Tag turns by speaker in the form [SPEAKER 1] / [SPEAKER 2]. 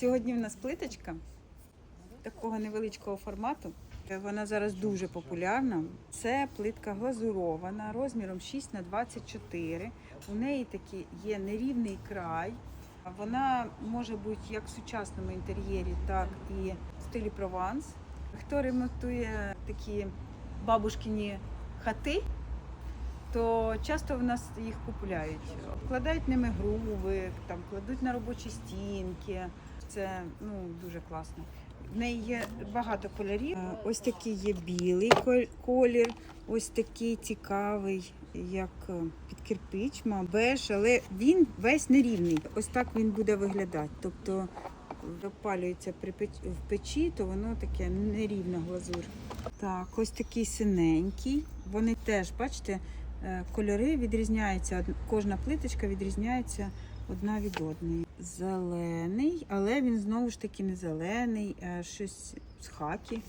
[SPEAKER 1] Сьогодні в нас плиточка такого невеличкого формату. Вона зараз дуже популярна. Це плитка глазурована розміром 6 на 24. У неї такий є нерівний край. Вона може бути як в сучасному інтер'єрі, так і в стилі Прованс. Хто ремонтує такі бабушкині хати, то часто в нас їх купують. Вкладають ними груви, там кладуть на робочі стінки. Це ну дуже класно. В неї є багато кольорів. Е, Ось такий є білий колір, ось такий цікавий, як е, під кирпич, ма, беж, але він весь нерівний. Ось так він буде виглядати. Тобто допалюється при в печі, то воно таке нерівна глазур. Так, ось такий синенький. Вони теж, бачите, кольори відрізняються. Кожна плиточка відрізняється одна від одної. Зелений, але він знову ж таки не зелений, а щось з хакі